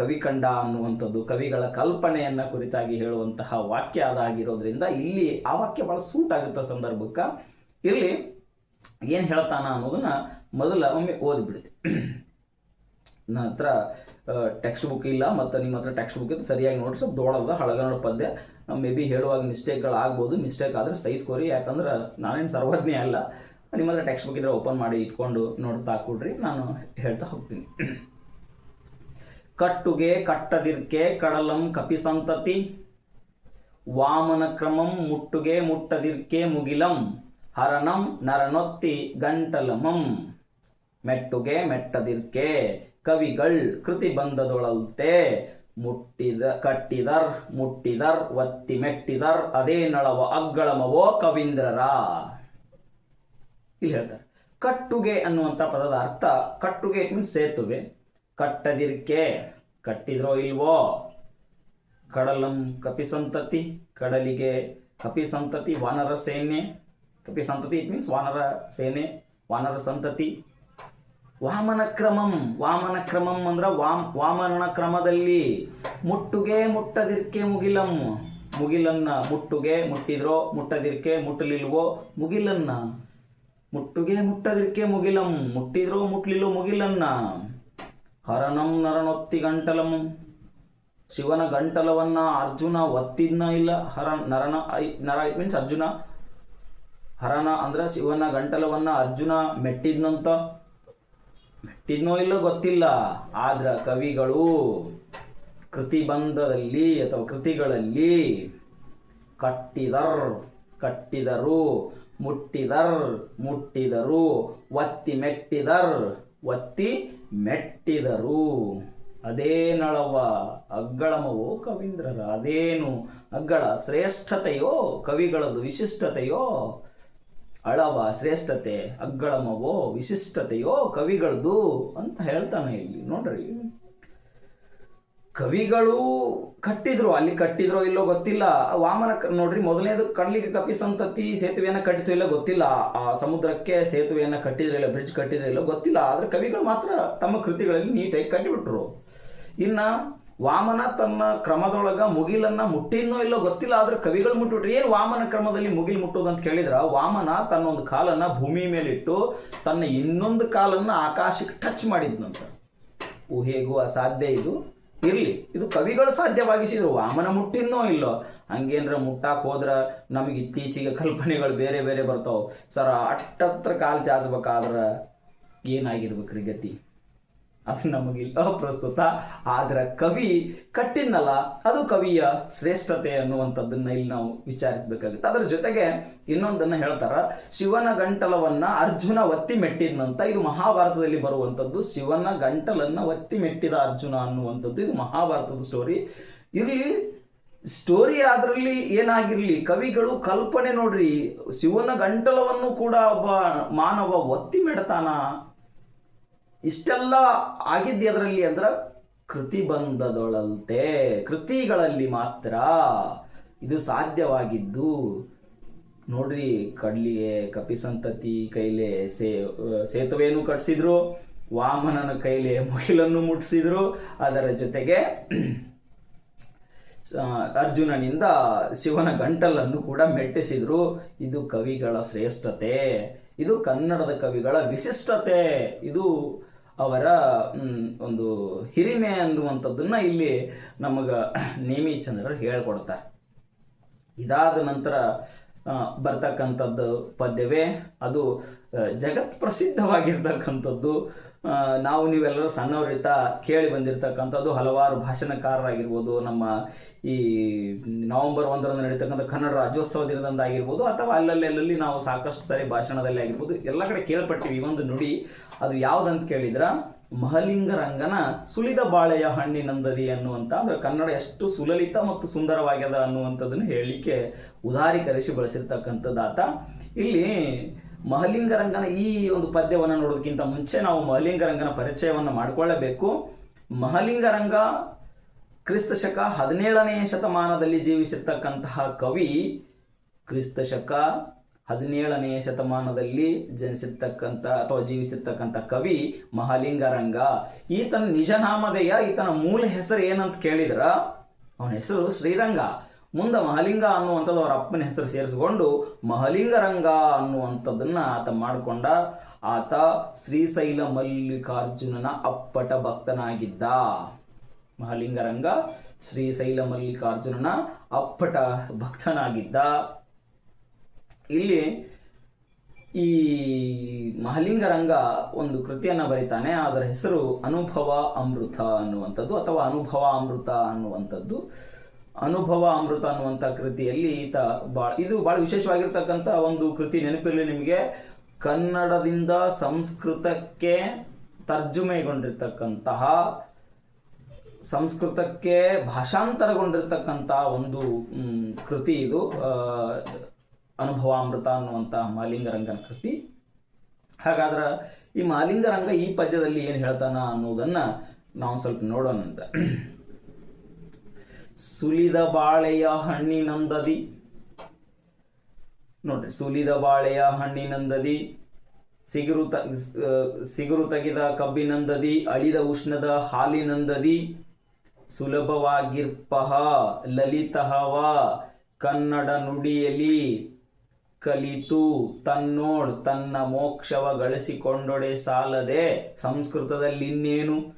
Speaker 1: ಕವಿ ಕಂಡ ಅನ್ನುವಂಥದ್ದು, ಕವಿಗಳ ಕಲ್ಪನೆಯನ್ನ ಕುರಿತಾಗಿ ಹೇಳುವಂತಹ ವಾಕ್ಯ ಅದಾಗಿರೋದ್ರಿಂದ ಇಲ್ಲಿ ಆ ವಾಕ್ಯ ಭಾಳ ಸೂಟ್ ಆಗುತ್ತ ಸಂದರ್ಭಕ್ಕೆ? ಇರಲಿ, ಏನು ಹೇಳ್ತಾನ ಅನ್ನೋದನ್ನ ಮೊದಲ ಒಮ್ಮೆ ಓದ್ಬಿಡ್ತೀವಿ ನನ್ನ ಹತ್ರ ಟೆಕ್ಸ್ಟ್ ಬುಕ್ ಇಲ್ಲ, ಮತ್ತು ನಿಮ್ಮ ಹತ್ರ ಟೆಕ್ಸ್ಟ್ ಬುಕ್ ಇದ್ದು ಸರಿಯಾಗಿ ನೋಡಿ ಸ್ವಲ್ಪ ದೊಡ್ಡದ ಹಳಗನ್ನಡ ಪದ್ಯ. ಮೇ ಬಿ ಹೇಳುವಾಗ ಮಿಸ್ಟೇಕ್ಗಳು ಆಗ್ಬೋದು ಮಿಸ್ಟೇಕ್ ಆದರೆ ಸಹಿಸ್ಕೋರಿ ಯಾಕಂದ್ರೆ ನಾನೇನು ಸರ್ವಜ್ಞ ಅಲ್ಲ. ನಿಮ್ಮ ಹತ್ರ ಟೆಕ್ಸ್ಟ್ ಬುಕ್ ಇದ್ರೆ ಓಪನ್ ಮಾಡಿ ಇಟ್ಕೊಂಡು ನೋಡ್ತಾ ಕೊಡ್ರಿ, ನಾನು ಹೇಳ್ತಾ ಹೋಗ್ತೀನಿ. ಕಟ್ಟುಗೆ, ಕಟ್ಟದಿರ್ಕೆ, ಕಡಲಂ ಕಪಿಸಂತತಿ. ವಾಮನ ಕ್ರಮಂ, ಮುಟ್ಟುಗೆ, ಮುಟ್ಟದಿರ್ಕೆ, ಮುಗಿಲಂ. ಹರಣಂ, ನರನೊತ್ತಿ, ಗಂಟಲಮಂ. ಮೆಟ್ಟುಗೆ, ಮೆಟ್ಟದಿರ್ಕೆ. ಕವಿಗಳ್ ಕೃತಿ ಬಂದದೊಳಲ್ತೆ ಮುಟ್ಟಿದ, ಕಟ್ಟಿದರ್, ಮುಟ್ಟಿದರ್, ಒತ್ತಿ ಮೆಟ್ಟಿದರ್, ಅದೇ ನಳವ ಅಗ್ಗಳಮವೋ ಕವೀಂದ್ರರ. ಇಲ್ಲಿ ಹೇಳ್ತಾರೆ, ಕಟ್ಟುಗೆ ಅನ್ನುವಂಥ ಪದದ ಅರ್ಥ, ಕಟ್ಟುಗೆ ಇಟ್ ಮೀನ್ಸ್ ಸೇತುವೆ, ಕಟ್ಟದಿರ್ಕೆ, ಕಟ್ಟಿದ್ರೋ ಇಲ್ವೋ, ಕಡಲಂ ಕಪಿಸಂತತಿ, ಕಡಲಿಗೆ ಕಪಿಸಂತತಿ, ವಾನರ ಸೇನೆ, ಕಪಿಸಂತತಿ ಇಟ್ ಮೀನ್ಸ್ ವಾನರ ಸೇನೆ, ವಾನರ ಸಂತತಿ ವಾಮನ ಕ್ರಮಂ ವಾಮನ ಕ್ರಮಂ ಅಂದ್ರೆ ವಾಮ್ ವಾಮನ ಕ್ರಮದಲ್ಲಿ ಮುಟ್ಟುಗೆ ಮುಟ್ಟದಿರ್ಕೆ ಮುಗಿಲಂ. ಮುಗಿಲನ್ನ ಮುಟ್ಟುಗೆ ಮುಟ್ಟಿದ್ರೋ, ಮುಟ್ಟದಿರ್ಕೆ ಮುಟ್ಟಲಿಲ್ವೋ ಮುಗಿಲನ್ನ. ಮುಟ್ಟುಗೆ ಮುಟ್ಟದಿರ್ಕೆ ಮುಗಿಲಂ. ಮುಟ್ಟಿದ್ರೋ ಮುಟ್ಲಿಲ್ಲೋ ಮುಗಿಲನ್ನ. ಹರಣಂ ನರನೊತ್ತಿ ಗಂಟಲಂ. ಶಿವನ ಗಂಟಲವನ್ನ ಅರ್ಜುನ ಒತ್ತಿದ್ನ ಇಲ್ಲ, ಹರ, ನರನ, ಐ- ನರ ಇಟ್ ಮೀನ್ಸ್ ಅರ್ಜುನ. ಹರನ ಅಂದ್ರೆ ಶಿವನ ಗಂಟಲವನ್ನ ಅರ್ಜುನ ಮೆಟ್ಟಿದ್ನಂತ. ಮೆಟ್ಟಿದ್ನೋ ಇಲ್ಲೋ ಗೊತ್ತಿಲ್ಲ, ಆದ್ರ ಕವಿಗಳು ಕೃತಿಬಂಧದಲ್ಲಿ ಅಥವಾ ಕೃತಿಗಳಲ್ಲಿ ಕಟ್ಟಿದರ್, ಕಟ್ಟಿದರು, ಮುಟ್ಟಿದರ್, ಮುಟ್ಟಿದರು, ಒತ್ತಿ ಮೆಟ್ಟಿದರ್, ಒತ್ತಿ ಮೆಟ್ಟಿದರು. ಅದೇ ನಳವ ಅಗ್ಗಳಮವೋ ಕವೀಂದ್ರರ, ಅದೇನು ಅಗ್ಗಳ ಶ್ರೇಷ್ಠತೆಯೋ ಕವಿಗಳದು ವಿಶಿಷ್ಟತೆಯೋ ಅಳವ, ಶ್ರೇಷ್ಠತೆ, ಅಗ್ಗಳಮವೋ, ವಿಶಿಷ್ಟತೆಯೋ ಕವಿಗಳದು ಅಂತ ಹೇಳ್ತಾನೆ ಇಲ್ಲಿ. ನೋಡ್ರಿ. ಕವಿಗಳು ಕಟ್ಟಿದ್ರು, ಅಲ್ಲಿ ಕಟ್ಟಿದ್ರೋ ಇಲ್ಲೋ ಗೊತ್ತಿಲ್ಲ. ವಾಮನ ನೋಡ್ರಿ, ಮೊದಲನೇದು ಕಡ್ಲಿಕ್ಕೆ ಕಪಿ ಸಂತತಿ, ಸೇತುವೆಯನ್ನು ಕಟ್ಟಿತು ಇಲ್ಲ ಗೊತ್ತಿಲ್ಲ. ಆ ಸಮುದ್ರಕ್ಕೆ ಸೇತುವೆಯನ್ನು ಕಟ್ಟಿದ್ರೆ ಇಲ್ಲ, ಬ್ರಿಡ್ಜ್ ಕಟ್ಟಿದ್ರೆ ಇಲ್ಲ ಗೊತ್ತಿಲ್ಲ. ಆದ್ರೆ ಕವಿಗಳು ಮಾತ್ರ ತಮ್ಮ ಕೃತಿಗಳಲ್ಲಿ ನೀಟಾಗಿ ಕಟ್ಟಿಬಿಟ್ರು. ಇನ್ನ ವಾಮನ ತನ್ನ ಕ್ರಮದೊಳಗ ಮುಗಿಲನ್ನ ಮುಟ್ಟಿನೋ ಇಲ್ಲೋ ಗೊತ್ತಿಲ್ಲ, ಆದ್ರೆ ಕವಿಗಳು ಮುಟ್ಬಿಟ್ರು ಏನು ವಾಮನ ಕ್ರಮದಲ್ಲಿ ಮುಗಿಲ್ ಮುಟ್ಟೋದು ಅಂತ ಕೇಳಿದ್ರ? ವಾಮನ ತನ್ನ ಒಂದು ಕಾಲನ್ನ ಭೂಮಿ ಮೇಲಿಟ್ಟು ತನ್ನ ಇನ್ನೊಂದು ಕಾಲನ್ನ ಆಕಾಶಕ್ಕೆ ಟಚ್ ಮಾಡಿದ್ನಂತ. ಊಹೆಗೂ ಅಸಾಧ್ಯ ಇದು. ಇರ್ಲಿ, ಇದು ಕವಿಗಳು ಸಾಧ್ಯವಾಗಿಸಿದ್ರು. ವಾಮನ ಮುಟ್ಟಿನೋ ಇಲ್ಲೋ? ಹಂಗೇನ್ರ ಮುಟ್ಟಾಕ್ ಹೋದ್ರ ನಮಗೆ ಇತ್ತೀಚೆಗೆ ಕಲ್ಪನೆಗಳು ಬೇರೆ ಬೇರೆ ಬರ್ತಾವ. ಸರ, ಅಟ್ಟತ್ರ ಕಾಲು ಚಾಚಬೇಕಾದ್ರ ಏನಾಗಿರ್ಬೇಕ್ರಿ ಗತಿ? ಅದು ನಮಗಿಲ್ಲ ಪ್ರಸ್ತುತ. ಆದ್ರೆ ಕವಿ ಕಟ್ಟಿನಲ್ಲ ಅದು ಕವಿಯ ಶ್ರೇಷ್ಠತೆ ಅನ್ನುವಂಥದ್ದನ್ನ ಇಲ್ಲಿ ನಾವು ವಿಚಾರಿಸಬೇಕಾಗುತ್ತೆ. ಅದರ ಜೊತೆಗೆ ಇನ್ನೊಂದನ್ನ ಹೇಳ್ತಾರ, ಶಿವನ ಗಂಟಲವನ್ನ ಅರ್ಜುನ ಒತ್ತಿ ಮೆಟ್ಟಿದ್ನಂತ ಇದು ಮಹಾಭಾರತದಲ್ಲಿ ಬರುವಂಥದ್ದು. ಶಿವನ ಗಂಟಲನ್ನ ಒತ್ತಿ ಮೆಟ್ಟಿದ ಅರ್ಜುನ ಅನ್ನುವಂಥದ್ದು ಇದು ಮಹಾಭಾರತದ ಸ್ಟೋರಿ ಇರ್ಲಿ ಸ್ಟೋರಿ ಅದರಲ್ಲಿ ಏನಾಗಿರಲಿ, ಕವಿಗಳು ಕಲ್ಪನೆ ನೋಡ್ರಿ, ಶಿವನ ಗಂಟಲವನ್ನು ಕೂಡ ಒಬ್ಬ ಮಾನವ ಒತ್ತಿ ಮೆಡ್ತಾನ ಇಷ್ಟೆಲ್ಲ ಆಗಿದ್ದೆ ಅದರಲ್ಲಿ ಅಂದ್ರೆ ಕೃತಿ ಬಂಧದೊಳಂತೆ ಕೃತಿಗಳಲ್ಲಿ ಮಾತ್ರ ಇದು ಸಾಧ್ಯವಾಗಿದ್ದು. ನೋಡ್ರಿ ಕಡ್ಲಿಗೆ ಕಪಿಸಂತತಿ ಕೈಲೆ ಸೇ, ಸೇತುವೆಯನ್ನು ಕಟ್ಸಿದ್ರು, ವಾಮನನ ಕೈಲೆ ಮುಗಿಲನ್ನು ಮುಟ್ಟಿಸಿದ್ರು ಅದರ ಜೊತೆಗೆ ಅರ್ಜುನನಿಂದ ಶಿವನ ಗಂಟಲನ್ನು ಕೂಡ ಮೆಟ್ಟಿಸಿದ್ರು. ಇದು ಕವಿಗಳ ಶ್ರೇಷ್ಠತೆ, ಇದು ಕನ್ನಡದ ಕವಿಗಳ ವಿಶಿಷ್ಟತೆ, ಇದು ಅವರ ಒಂದು ಹಿರಿಮೆ ಅನ್ನುವಂಥದ್ದನ್ನ ಇಲ್ಲಿ ನಮಗ ನೇಮಿಚಂದ್ರರು ಹೇಳ್ಕೊಡ್ತಾರೆ. ಇದಾದ ನಂತರ ಬರ್ತಕ್ಕಂಥದ್ದು ಪದ್ಯವೇ. ಅದು ಜಗತ್ ಪ್ರಸಿದ್ಧವಾಗಿರ್ತಕ್ಕಂಥದ್ದು. ನಾವು ನೀವೆಲ್ಲರೂ ಸಣ್ಣವರಿತ ಕೇಳಿ ಬಂದಿರತಕ್ಕಂಥದ್ದು, ಹಲವಾರು ಭಾಷಣಕಾರರಾಗಿರ್ಬೋದು, ನಮ್ಮ ಈ ನವೆಂಬರ್ ಒಂದರಂದು ನಡೀತಕ್ಕಂಥ ಕನ್ನಡ ರಾಜ್ಯೋತ್ಸವ ದಿನದಂದಾಗಿರ್ಬೋದು, ಅಥವಾ ಅಲ್ಲಲ್ಲಿ ಅಲ್ಲಲ್ಲಿ ನಾವು ಸಾಕಷ್ಟು ಸಾರಿ ಭಾಷಣದಲ್ಲಿ ಆಗಿರ್ಬೋದು, ಎಲ್ಲ ಕಡೆ ಕೇಳ್ಪಟ್ಟಿವಿ. ಈ ಒಂದು ನುಡಿ, ಅದು ಯಾವುದಂತ ಕೇಳಿದ್ರ? ಮಹಲಿಂಗರಂಗನ ಸುಲಿದ ಬಾಳೆಯ ಹಣ್ಣಿನಂದದಿ ಅನ್ನುವಂಥ ಅಂದರೆ ಕನ್ನಡ ಎಷ್ಟು ಸುಲಲಿತ ಮತ್ತು ಸುಂದರವಾಗ್ಯದ ಅನ್ನುವಂಥದ್ದನ್ನು ಹೇಳಲಿಕ್ಕೆ ಉದಾರೀಕರಿಸಿ ಬಳಸಿರ್ತಕ್ಕಂಥದ್ದಾತ. ಇಲ್ಲಿ ಮಹಲಿಂಗರಂಗನ ಈ ಒಂದು ಪದ್ಯವನ್ನು ನೋಡೋದಕ್ಕಿಂತ ಮುಂಚೆ ನಾವು ಮಹಲಿಂಗರಂಗನ ಪರಿಚಯವನ್ನು ಮಾಡಿಕೊಳ್ಳಬೇಕು. ಮಹಲಿಂಗರಂಗ ಕ್ರಿಸ್ತ ಶಕ ಹದಿನೇಳನೆಯ ಶತಮಾನದಲ್ಲಿ ಜೀವಿಸಿರ್ತಕ್ಕಂತಹ ಕವಿ ಕ್ರಿಸ್ತ ಶಕ ಹದಿನೇಳನೆಯ ಶತಮಾನದಲ್ಲಿ ಜನಿಸಿರ್ತಕ್ಕಂಥ ಅಥವಾ ಜೀವಿಸಿರ್ತಕ್ಕಂಥ ಕವಿ ಮಹಾಲಿಂಗರಂಗ. ಈತನ ನಿಜನಾಮಧೇಯ ಈತನ ಮೂಲ ಹೆಸರು ಏನಂತ ಕೇಳಿದ್ರ ಅವನ ಹೆಸರು ಶ್ರೀರಂಗ. ಮುಂದೆ ಮಹಲಿಂಗ ಅನ್ನುವಂಥದ್ದು ಅವರ ಅಪ್ಪನ ಹೆಸರು ಸೇರಿಸಿಕೊಂಡು ಮಹಲಿಂಗರಂಗ ಅನ್ನುವಂಥದ್ದನ್ನ ಆತ ಮಾಡಿಕೊಂಡ ಆತ ಶ್ರೀಶೈಲ ಮಲ್ಲಿಕಾರ್ಜುನನ ಅಪ್ಪಟ ಭಕ್ತನಾಗಿದ್ದ. ಮಹಾಲಿಂಗರಂಗ ಶ್ರೀಶೈಲ ಮಲ್ಲಿಕಾರ್ಜುನನ ಅಪ್ಪಟ ಭಕ್ತನಾಗಿದ್ದ. ಇಲ್ಲಿ ಈ ಮಹಲಿಂಗರಂಗ ಒಂದು ಕೃತಿಯನ್ನು ಬರೀತಾನೆ, ಅದರ ಹೆಸರು ಅನುಭವ ಅಮೃತ ಅನ್ನುವಂಥದ್ದು ಅಥವಾ ಅನುಭವ ಅಮೃತ ಅನ್ನುವಂಥದ್ದು. ಅನುಭವ ಅಮೃತ ಅನ್ನುವಂಥ ಕೃತಿಯಲ್ಲಿ ಈತ ಭಾಳ ಇದು ಭಾಳ ವಿಶೇಷವಾಗಿರ್ತಕ್ಕಂಥ ಒಂದು ಕೃತಿ ನೆನಪಿರಲಿ ನಿಮಗೆ. ಕನ್ನಡದಿಂದ ಸಂಸ್ಕೃತಕ್ಕೆ ತರ್ಜುಮೆಗೊಂಡಿರ್ತಕ್ಕಂತಹ, ಸಂಸ್ಕೃತಕ್ಕೆ ಭಾಷಾಂತರಗೊಂಡಿರ್ತಕ್ಕಂಥ ಒಂದು ಕೃತಿ ಇದು. ಅನುಭವಾಮೃತ ಅನ್ನುವಂಥ ಮಾಲಿಂಗರಂಗನ ಕೃತಿ. ಹಾಗಾದ್ರೆ ಈ ಮಾಲಿಂಗರಂಗ ಈ ಪದ್ಯದಲ್ಲಿ ಏನು ಹೇಳ್ತಾನ ಅನ್ನೋದನ್ನ ನಾವು ಸ್ವಲ್ಪ ನೋಡೋಣಂತ ಸುಲಿದ ಬಾಳೆಯ ಹಣ್ಣಿನಂದದಿ. ನೋಡ್ರಿ, ಸುಲಿದ ಬಾಳೆಯ ಹಣ್ಣಿನಂದದಿ, ಸಿಗುರು ತ ಸಿಗುರು ತೆಗೆದ ಕಬ್ಬಿನಂದದಿ, ಅಳಿದ ಉಷ್ಣದ ಹಾಲಿನಂದದಿ, ಸುಲಭವಾಗಿರ್ಪಹ ಲಲಿತಹವ ಕನ್ನಡ ನುಡಿಯಲಿ ಕಲಿತು ತನ್ನೋಡ್ ತನ್ನ ಮೋಕ್ಷವ ಗಳಿಸಿಕೊಂಡೊಡೆ ಸಾಲದೆ ಸಂಸ್ಕೃತದಲ್ಲಿ ಇನ್ನೇನು?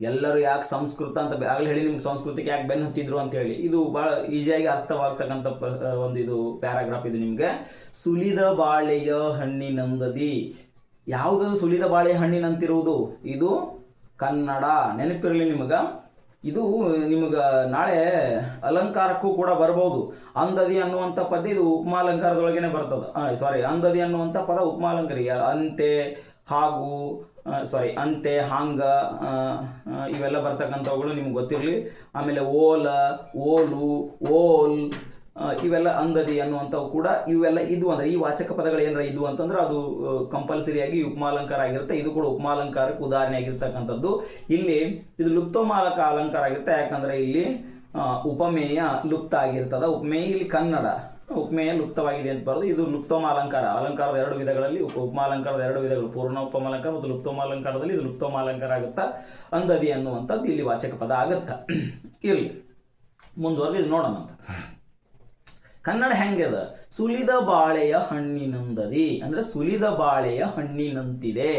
Speaker 1: ಎಲ್ಲರೂ ಯಾಕೆ ಸಂಸ್ಕೃತ ಅಂತ ಆಗಲೇ ಹೇಳಿ ನಿಮ್ಗೆ ಸಂಸ್ಕೃತಿಗೆ ಯಾಕೆ ಬೆನ್ನು ಹತ್ತಿದ್ರು ಅಂತ ಹೇಳಿ. ಇದು ಭಾಳ ಈಸಿಯಾಗಿ ಅರ್ಥವಾಗ್ತಕ್ಕಂಥ ಒಂದು ಇದು ಪ್ಯಾರಾಗ್ರಾಫ್ ಇದು ನಿಮಗೆ. ಸುಲಿದ ಬಾಳೆಯ ಹಣ್ಣಿನಂದದಿ. ಯಾವುದದು ಸುಲಿದ ಬಾಳೆ ಹಣ್ಣಿನಂತಿರುವುದು? ಇದು ಕನ್ನಡ. ನೆನಪಿರಲಿ ನಿಮಗೆ. ಇದು ನಿಮಗೆ ನಾಳೆ ಅಲಂಕಾರಕ್ಕೂ ಕೂಡ ಬರಬಹುದು ಅಂದದಿ ಅನ್ನುವಂಥ ಪದ ಇದು ಉಪಮಾಲಂಕಾರದೊಳಗೇನೆ ಬರ್ತದೆ. ಸಾರಿ ಅಂದದಿ ಅನ್ನುವಂಥ ಪದ ಉಪಮಾಲಂಕಾರ. ಅಲಂಕಾರ ಅಂತೆ, ಹಾಗೂ ಸಾರಿ ಅಂತೆ, ಹಾಂಗ ಇವೆಲ್ಲ ಬರ್ತಕ್ಕಂಥವುಗಳು ನಿಮ್ಗೆ ಗೊತ್ತಿರಲಿ. ಆಮೇಲೆ ಓಲ, ಓಲು, ಓಲ್ ಇವೆಲ್ಲ ಅಂದದಿ ಅನ್ನುವಂಥವು ಕೂಡ ಇವೆಲ್ಲ ಇದು ಅಂದರೆ ಈ ವಾಚಕ ಪದಗಳು ಏನಾರ ಇದು ಅಂತಂದ್ರೆ ಅದು ಕಂಪಲ್ಸರಿಯಾಗಿ ಉಪಮಾಲಂಕಾರ ಆಗಿರುತ್ತೆ. ಇದು ಕೂಡ ಉಪಮಾಲಂಕಾರಕ್ಕೆ ಉದಾಹರಣೆ ಆಗಿರ್ತಕ್ಕಂಥದ್ದು. ಇಲ್ಲಿ ಇದು ಲುಪ್ತಮಾಲಕ ಅಲಂಕಾರ ಆಗಿರುತ್ತೆ. ಯಾಕಂದ್ರೆ ಇಲ್ಲಿ ಉಪಮೇಯ ಲುಪ್ತ ಆಗಿರ್ತದೆ. ಉಪಮೇಯ ಇಲ್ಲಿ ಕನ್ನಡ. ಉಪಮೇಯ ಲುಪ್ತವಾಗಿದೆ ಅಂತ ಬರೋದು ಇದು ಲುಪ್ತೋಮ ಅಲಂಕಾರ ಅಲಂಕಾರದ ಎರಡು ವಿಧಗಳಲ್ಲಿ ಉಪ, ಉಪಮಾಲಂಕಾರದ ಎರಡು ವಿಧಗಳು. ಪೂರ್ಣ ಉಪಮಾಲಂಕಾರ ಮತ್ತು ಲುಪ್ತೋಮ ಅಲಂಕಾರದಲ್ಲಿ ಇದು ಲುಪ್ತೋಮ ಅಲಂಕಾರ ಆಗುತ್ತಾ? ಅಂದದಿ ಅನ್ನುವಂಥದ್ದು ಇಲ್ಲಿ ವಾಚಕ ಪದ ಆಗುತ್ತಾ? ಇರಲಿ ಮುಂದುವರೆದು ಇದು ನೋಡೋಣ ಅಂತ ಕನ್ನಡ ಹೆಂಗದ ಸುಲಿದ ಬಾಳೆಯ ಹಣ್ಣಿನಂದದಿ ಅಂದ್ರೆ ಸುಲಿದ ಬಾಳೆಯ ಹಣ್ಣಿನಂತಿದೆ.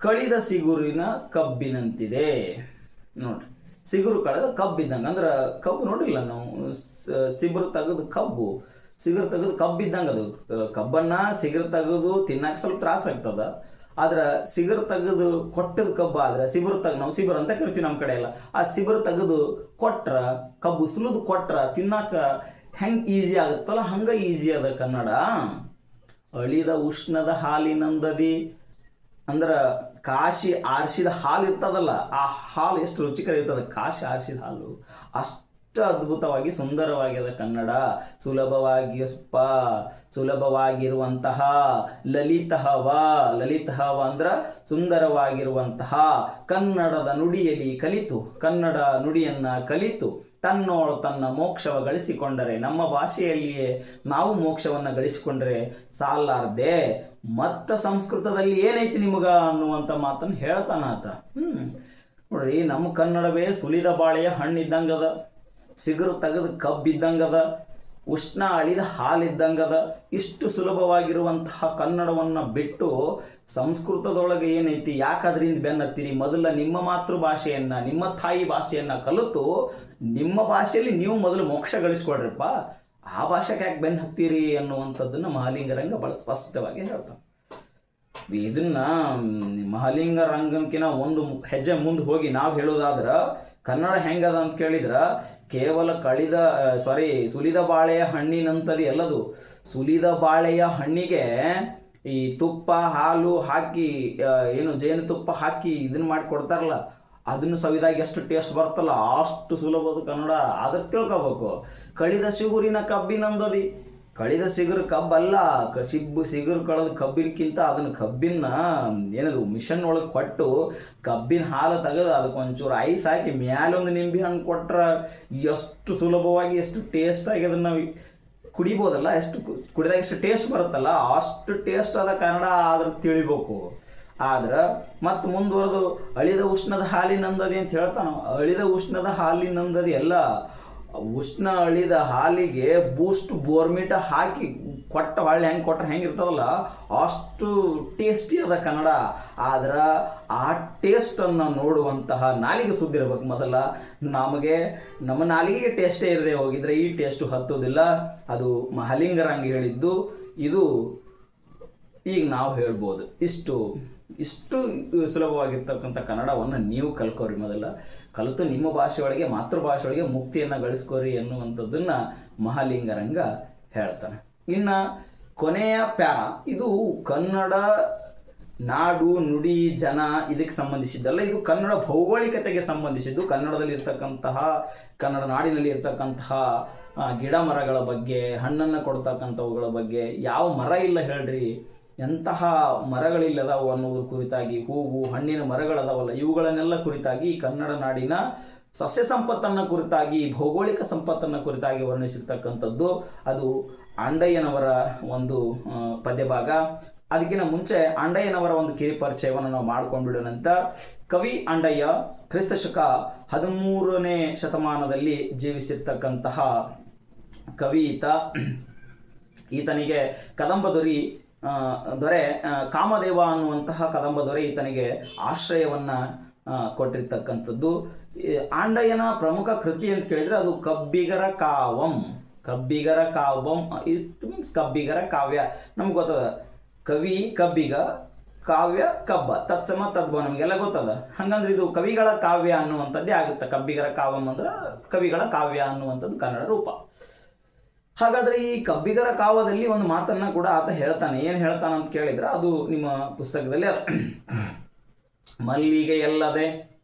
Speaker 1: ಕಳಿದ ಸಿಗುರಿನ ಕಬ್ಬಿನಂತಿದೆ. ನೋಡ್ರಿ, ಸಿಗುರು ಕಳೆದ ಕಬ್ಬಿದ್ದಂಗೆ. ಅಂದ್ರೆ ಕಬ್ಬು ನೋಡಿಲ್ಲ ನಾವು. ಸಿಬ್ರು ಸಿಗುರು ತೆಗೆದು ಕಬ್ಬು. ಸಿಗುರು ತೆಗೆದು ಕಬ್ಬಿದ್ದಂಗೆ ಅದು. ಕಬ್ಬನ್ನು ಸಿಗುರು ತೆಗೆದು ತಿನ್ನಕ್ಕೆ ಸ್ವಲ್ಪ ತ್ರಾಸ ಆಗ್ತದ. ಆದ್ರೆ ಸಿಗುರು ತೆಗೆದು ಕೊಟ್ಟದ ಕಬ್ಬು ಆದ್ರೆ ಸಿಬರು ತಗ, ನಾವು ಸಿಬರು ಅಂತ ಕರಿತೀವಿ ನಮ್ಮ ಕಡೆ ಎಲ್ಲ. ಆ ಸಿಬ್ರು ತೆಗೆದು ಕೊಟ್ರ, ಕಬ್ಬು ಸುಲಿದು ಕೊಟ್ರ ತಿನ್ನಾಕ ಹೆಂಗ್ ಈಸಿ ಆಗುತ್ತಲ್ಲ, ಹಂಗ ಈಸಿ ಅದ ಕನ್ನಡ. ಅಳಿದ ಉಷ್ಣದ ಹಾಲಿನಂದದಿ ಅಂದ್ರೆ ಕಾಶಿ ಆರಿಸಿದ ಹಾಲು ಇರ್ತದಲ್ಲ, ಆ ಹಾಲು ಎಷ್ಟು ರುಚಿಕರ ಇರ್ತದೆ. ಕಾಶಿ ಆರಿಸಿದ ಹಾಲು ಅಷ್ಟು ಅದ್ಭುತವಾಗಿ ಸುಂದರವಾಗಿ ಅದ ಕನ್ನಡ. ಸುಲಭವಾಗಿ ಪ ಸುಲಭವಾಗಿರುವಂತಹ ಲಲಿತಹವ ಲಲಿತಹವ ಅಂದ್ರೆ ಸುಂದರವಾಗಿರುವಂತಹ ಕನ್ನಡದ ನುಡಿಯಲ್ಲಿ ಕಲಿತು, ಕನ್ನಡ ನುಡಿಯನ್ನ ಕಲಿತು. ತನ್ನೋಳು ತನ್ನ ಮೋಕ್ಷವ ಗಳಿಸಿಕೊಂಡರೆ, ನಮ್ಮ ಭಾಷೆಯಲ್ಲಿಯೇ ನಾವು ಮೋಕ್ಷವನ್ನು ಗಳಿಸಿಕೊಂಡರೆ ಸಾಲಾರ್ದೆ, ಮತ್ತ ಸಂಸ್ಕೃತದಲ್ಲಿ ಏನೈತಿ ನಿಮಗ ಅನ್ನುವಂಥ ಮಾತನ್ನು ಹೇಳ್ತಾನ ಆತ. ಹ್ಮ್. ನೋಡ್ರಿ, ನಮ್ಮ ಕನ್ನಡವೇ ಸುಲಿದ ಬಾಳೆಯ ಹಣ್ಣಿದ್ದಂಗದ, ಸಿಗುರು ತೆಗೆದು ಕಬ್ಬಿದ್ದಂಗದ, ಉಷ್ಣ ಅಳಿದ ಹಾಲಿದ್ದಂಗದ, ಇಷ್ಟು ಸುಲಭವಾಗಿರುವಂತಹ ಕನ್ನಡವನ್ನು ಬಿಟ್ಟು ಸಂಸ್ಕೃತದೊಳಗೆ ಏನೈತಿ? ಯಾಕೆ ಅದರಿಂದ ಬೆನ್ನತ್ತೀರಿ? ಮೊದಲ ನಿಮ್ಮ ಮಾತೃಭಾಷೆಯನ್ನ, ನಿಮ್ಮ ತಾಯಿ ಭಾಷೆಯನ್ನ ಕಲಿತು ನಿಮ್ಮ ಭಾಷೆಯಲ್ಲಿ ನೀವು ಮೊದಲು ಮೋಕ್ಷ ಗಳಿಸ್ಕೊಡ್ರಪ್ಪ. ಆ ಭಾಷೆಗೆ ಯಾಕೆ ಬೆನ್ನು ಹತ್ತೀರಿ ಅನ್ನುವಂಥದ್ದನ್ನು ಮಹಾಲಿಂಗರಂಗ ಬಹಳ ಸ್ಪಷ್ಟವಾಗಿ ಹೇಳ್ತಾನೆ. ಇದನ್ನ ಮಹಾಲಿಂಗ ರಂಗನ್ಕಿನ ಒಂದು ಹೆಜ್ಜೆ ಮುಂದೆ ಹೋಗಿ ನಾವು ಹೇಳೋದಾದ್ರ, ಕನ್ನಡ ಹೆಂಗದ ಅಂತ ಕೇಳಿದ್ರ, ಕೇವಲ ಕಳಿದ ಸಾರಿ ಸುಲಿದ ಬಾಳೆಯ ಹಣ್ಣಿನಂಥದ್ದು ಎಲ್ಲದು ಸುಲಿದ ಬಾಳೆಯ ಹಣ್ಣಿಗೆ ಈ ತುಪ್ಪ, ಹಾಲು ಹಾಕಿ ಏನು ಜೇನುತುಪ್ಪ ಹಾಕಿ ಇದನ್ನು ಮಾಡಿ ಕೊಡ್ತಾರಲ್ಲ, ಅದನ್ನು ಸವಿದಾಗ ಎಷ್ಟು ಟೇಸ್ಟ್ ಬರ್ತಲ್ಲ ಅಷ್ಟು ಸುಲಭದ ಕನ್ನಡ. ಅದ್ರ ತಿಳ್ಕೊಬೇಕು. ಕಳಿದ ಸಿಗುರಿನ ಕಬ್ಬಿನಂದದಿ ಕಳಿದ ಸಿಗುರು ಕಬ್ಬಲ್ಲ ಸಿಬ್ಬು ಸಿಗುರು ಕಳೆದ ಕಬ್ಬಿನಕ್ಕಿಂತ ಅದನ್ನ ಕಬ್ಬಿನ ಏನದು, ಮಿಷನ್ ಒಳಗೆ ಕೊಟ್ಟು ಕಬ್ಬಿನ ಹಾಲು ತೆಗೆದು ಅದಕ್ಕೆ ಒಂಚೂರು ಐಸ್ ಹಾಕಿ ಮ್ಯಾಲೊಂದು ನಿಂಬೆ ಹಣ್ಣು ಕೊಟ್ರೆ ಎಷ್ಟು ಸುಲಭವಾಗಿ ಎಷ್ಟು ಟೇಸ್ಟಾಗಿ ಅದನ್ನು ಕುಡಿಬೋದಲ್ಲ, ಎಷ್ಟು ಕುಡಿದಾಗ ಎಷ್ಟು ಟೇಸ್ಟ್ ಬರುತ್ತಲ್ಲ, ಅಷ್ಟು ಟೇಸ್ಟ್ ಅದ ಕನ್ನಡ ಆದ್ರೆ ತಿಳಿಬೇಕು. ಆದ್ರೆ ಮತ್ತೆ ಮುಂದುವರೆದು ಅಳಿದ ಉಷ್ಣದ ಹಾಲಿನಂದದಿ ಅಂತ ಹೇಳ್ತಾನ ಅಳಿದ ಉಷ್ಣದ ಹಾಲಿನಂದದಿ ಎಲ್ಲ ಉಷ್ಣ ಅಳಿದ ಹಾಲಿಗೆ ಬೂಸ್ಟ್ ಬೋರ್ಮಿಟ ಹಾಕಿ ಕೊಟ್ಟ ಹೊಳ್ಳಿ ಹೆಂಗೆ ಕೊಟ್ಟರೆ ಹೆಂಗೆ ಇರ್ತದಲ್ಲ, ಅಷ್ಟು ಟೇಸ್ಟಿ ಅದ ಕನ್ನಡ. ಆದ್ರೆ ಆ ಟೇಸ್ಟನ್ನು ನೋಡುವಂತಹ ನಾಲಿಗೆ ಸುದ್ದಿರ್ಬೇಕು ಮೊದಲ. ನಮಗೆ, ನಮ್ಮ ನಾಲಿಗೆಗೆ ಟೇಸ್ಟೇ ಇರದೆ ಹೋಗಿದ್ರೆ ಈ ಟೇಸ್ಟು ಹತ್ತೋದಿಲ್ಲ ಅದು ಮಹಲಿಂಗರಂಗೆ ಹೇಳಿದ್ದು. ಇದು ಈಗ ನಾವು ಹೇಳ್ಬೋದು. ಇಷ್ಟು ಇಷ್ಟು ಸುಲಭವಾಗಿರ್ತಕ್ಕಂಥ ಕನ್ನಡವನ್ನು ನೀವು ಕಲ್ಕೋರಿ ಮೊದಲ. ಕಲಿತು ನಿಮ್ಮ ಭಾಷೆಯೊಳಗೆ, ಮಾತೃಭಾಷೆಯೊಳಗೆ ಮುಕ್ತಿಯನ್ನು ಗಳಿಸ್ಕೋರಿ ಎನ್ನುವಂಥದ್ದನ್ನು ಮಹಾಲಿಂಗರಂಗ ಹೇಳ್ತಾನೆ. ಇನ್ನು ಕೊನೆಯ ಪ್ಯಾರ, ಇದು ಕನ್ನಡ ನಾಡು, ನುಡಿ, ಜನ ಇದಕ್ಕೆ ಸಂಬಂಧಿಸಿದ್ದಲ್ಲ. ಇದು ಕನ್ನಡ ಭೌಗೋಳಿಕತೆಗೆ ಸಂಬಂಧಿಸಿದ್ದು. ಕನ್ನಡದಲ್ಲಿ ಇರ್ತಕ್ಕಂತಹ ಕನ್ನಡ ನಾಡಿನಲ್ಲಿ ಇರ್ತಕ್ಕಂತಹ ಗಿಡ ಮರಗಳ ಬಗ್ಗೆ, ಹಣ್ಣನ್ನು ಕೊಡ್ತಕ್ಕಂಥವುಗಳ ಬಗ್ಗೆ ಯಾವ ಮರ ಇಲ್ಲ ಹೇಳ್ರಿ. ಎಂತಹ ಮರಗಳಿಲ್ಲದವು ಅನ್ನೋದ್ರ ಕುರಿತಾಗಿ, ಹೂವು, ಹಣ್ಣಿನ ಮರಗಳದಾವಲ್ಲ, ಇವುಗಳನ್ನೆಲ್ಲ ಕುರಿತಾಗಿ ಕನ್ನಡ ನಾಡಿನ ಸಸ್ಯ ಸಂಪತ್ತನ್ನು ಕುರಿತಾಗಿ, ಭೌಗೋಳಿಕ ಸಂಪತ್ತನ್ನು ಕುರಿತಾಗಿ ವರ್ಣಿಸಿರ್ತಕ್ಕಂಥದ್ದು. ಅದು ಆಂಡಯ್ಯನವರ ಒಂದು ಪದ್ಯಭಾಗ. ಅದಕ್ಕಿಂತ ಮುಂಚೆ ಆಂಡಯ್ಯನವರ ಒಂದು ಕಿರಿ ಪರಿಚಯವನ್ನು ನಾವು ಮಾಡ್ಕೊಂಡ್ಬಿಡೋಣಂತ. ಕವಿ ಆಂಡಯ್ಯ ಕ್ರಿಸ್ತ ಶಕ ಹದಿಮೂರನೇ ಶತಮಾನದಲ್ಲಿ ಜೀವಿಸಿರ್ತಕ್ಕಂತಹ ಕವಿ ಈತ ಈತನಿಗೆ ಕದಂಬ ದೊರಿ ದೊರೆ ಕಾಮದೇವ ಅನ್ನುವಂತಹ ಕದಂಬ ದೊರೆ ಈತನಿಗೆ ಆಶ್ರಯವನ್ನ ಕೊಟ್ಟಿರ್ತಕ್ಕಂಥದ್ದು. ಆಂಡಯ್ಯನ ಪ್ರಮುಖ ಕೃತಿ ಅಂತ ಕೇಳಿದರೆ ಅದು ಕಬ್ಬಿಗರ ಕಾವಂ. ಕಬ್ಬಿಗರ ಕಾವ್ಯಂ ಇಟ್ ಮೀನ್ಸ್ ಕಬ್ಬಿಗರ ಕಾವ್ಯ. ನಮ್ಗೆ ಗೊತ್ತದ? ಕವಿ, ಕಬ್ಬಿಗ, ಕಾವ್ಯ, ಕಬ್ಬ. ತತ್ಸಮ ತದ್ಭವ ನಮಗೆಲ್ಲ ಗೊತ್ತದ? ಹಂಗಂದ್ರೆ ಇದು ಕವಿಗಳ ಕಾವ್ಯ ಅನ್ನುವಂಥದ್ದೇ ಆಗುತ್ತೆ. ಕಬ್ಬಿಗರ ಕಾವ್ಯಂ ಅಂದ್ರೆ ಕವಿಗಳ ಕಾವ್ಯ ಅನ್ನುವಂಥದ್ದು ಕನ್ನಡ ರೂಪ. ಹಾಗಾದ್ರೆ ಈ ಕಬ್ಬಿಗರ ಕಾವ್ಯದಲ್ಲಿ ಒಂದು ಮಾತನ್ನ ಕೂಡ ಆತ ಹೇಳ್ತಾನೆ. ಏನು ಹೇಳ್ತಾನೆ ಅಂತ ಕೇಳಿದ್ರೆ ಅದು ನಿಮ್ಮ ಪುಸ್ತಕದಲ್ಲಿ ಅದ. ಮಲ್ಲಿಗೆ ಎಲ್ಲದೆ,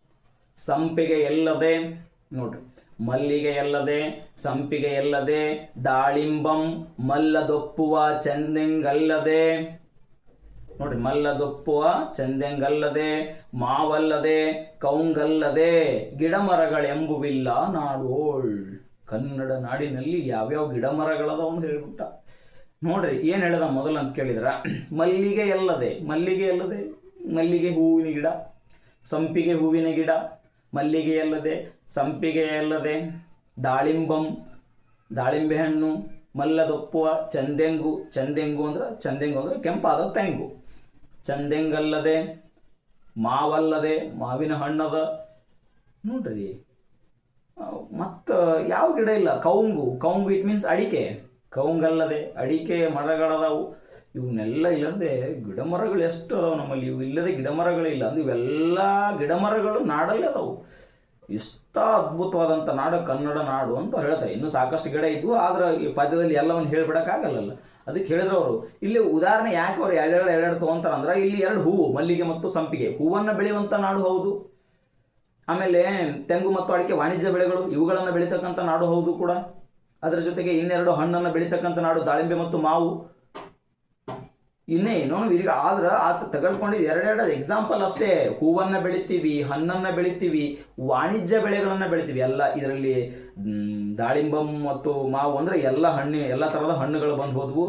Speaker 1: ಸಂಪಿಗೆ ಎಲ್ಲದೆ, ನೋಡ್ರಿ. ಮಲ್ಲಿಗೆ ಸಂಪಿಗೆಯಲ್ಲದೆ, ದಾಳಿಂಬಂ ಮಲ್ಲದೊಪ್ಪುವ ಚಂದೆಂಗಲ್ಲದೆ. ನೋಡ್ರಿ ಮಲ್ಲದೊಪ್ಪುವ ಚಂದೆಂಗಲ್ಲದೆ, ಮಾವಲ್ಲದೆ, ಕೌಂಗಲ್ಲದೆ ಗಿಡ ಮರಗಳೆಂಬುವಿಲ್ಲ ನಾಡೋಳ್ ಕನ್ನಡ ನಾಡಿನಲ್ಲಿ ಯಾವ್ಯಾವ ಗಿಡ ಮರಗಳದ ಅಂತ ಹೇಳ್ಬಿಟ್ಟ. ನೋಡ್ರಿ, ಏನು ಹೇಳ್ದ ಮೊದಲು ಅಂತ ಕೇಳಿದ್ರ. ಮಲ್ಲಿಗೆ ಎಲ್ಲದೆ ಮಲ್ಲಿಗೆ ಎಲ್ಲದೆ ಮಲ್ಲಿಗೆ ಹೂವಿನ ಗಿಡ, ಸಂಪಿಗೆ ಹೂವಿನ ಗಿಡ ಮಲ್ಲಿಗೆ ಎಲ್ಲದೆ ಸಂಪಿಗೆ ಅಲ್ಲದೆ ದಾಳಿಂಬಂ ದಾಳಿಂಬೆ ಹಣ್ಣು ಮಲ್ಲದೊಪ್ಪುವ ಚಂದೆಂಗು ಚಂದೆಂಗು ಅಂದ್ರೆ ಚಂದೆಂಗು ಅಂದ್ರೆ ಕೆಂಪಾದ ತೆಂಗು. ಚಂದೆಂಗಲ್ಲದೆ ಮಾವಲ್ಲದೆ ಮಾವಿನ ಹಣ್ಣದ ನೋಡ್ರಿ ಮತ್ತು ಯಾವ ಗಿಡ ಇಲ್ಲ? ಕೌಂಗು. ಕೌಂಗು ಇಟ್ ಮೀನ್ಸ್ ಅಡಿಕೆ. ಕೌಂಗಲ್ಲದೆ ಅಡಿಕೆ ಮರಗಳದಾವು. ಇವನ್ನೆಲ್ಲ ಇಲ್ಲದೆ ಗಿಡ ಮರಗಳು ಎಷ್ಟು ಅದಾವು ನಮ್ಮಲ್ಲಿ? ಇವು ಇಲ್ಲದೆ ಗಿಡ ಮರಗಳಿಲ್ಲ. ಅಂದ್ರೆ ಇವೆಲ್ಲ ಗಿಡ ಮರಗಳು ನಾಡಲ್ಲೇ ಅದಾವು. ಇಷ್ಟ ಅದ್ಭುತವಾದಂಥ ನಾಡು ಕನ್ನಡ ನಾಡು ಅಂತ ಹೇಳ್ತಾರೆ. ಇನ್ನೂ ಸಾಕಷ್ಟು ಗಿಡ ಇದ್ವು, ಆದ್ರೆ ಈ ಪದ್ಯದಲ್ಲಿ ಎಲ್ಲವನ್ನು ಹೇಳ್ಬಿಡಕ್ಕಾಗಲ್ಲಲ್ಲ. ಅದಕ್ಕೆ ಹೇಳಿದ್ರು ಅವರು, ಇಲ್ಲಿ ಉದಾಹರಣೆ ಯಾಕೆ ಅವ್ರು ಎರಡೆರಡು ಎರಡೆರಡು ತೊಗೊಂತಾರೆ ಅಂದ್ರೆ ಇಲ್ಲಿ ಎರಡು ಹೂವು, ಮಲ್ಲಿಗೆ ಮತ್ತು ಸಂಪಿಗೆ. ಹೂವನ್ನು ಬೆಳೆಯುವಂಥ ನಾಡು ಹೌದು. ಆಮೇಲೆ ತೆಂಗು ಮತ್ತು ಅಡಿಕೆ ವಾಣಿಜ್ಯ ಬೆಳೆಗಳು, ಇವುಗಳನ್ನು ಬೆಳೀತಕ್ಕಂಥ ನಾಡು ಹೌದು ಕೂಡ. ಅದರ ಜೊತೆಗೆ ಇನ್ನೆರಡು ಹಣ್ಣನ್ನು ಬೆಳೀತಕ್ಕಂಥ ನಾಡು ದಾಳಿಂಬೆ ಮತ್ತು ಮಾವು. ಇನ್ನೇ ಏನೋ? ಈಗ ಆದ್ರೆ ಆತ ತಗೊಳ್ಕೊಂಡಿದ್ದು ಎರಡೆರಡು ಎಕ್ಸಾಂಪಲ್ ಅಷ್ಟೇ. ಹೂವನ್ನು ಬೆಳಿತೀವಿ, ಹಣ್ಣನ್ನು ಬೆಳಿತೀವಿ, ವಾಣಿಜ್ಯ ಬೆಳೆಗಳನ್ನು ಬೆಳಿತೀವಿ. ಎಲ್ಲ ಇದರಲ್ಲಿ ದಾಳಿಂಬಂ ಮತ್ತು ಮಾವು ಅಂದರೆ ಎಲ್ಲ ಹಣ್ಣು, ಎಲ್ಲ ಥರದ ಹಣ್ಣುಗಳು ಬಂದು ಹೋದವು.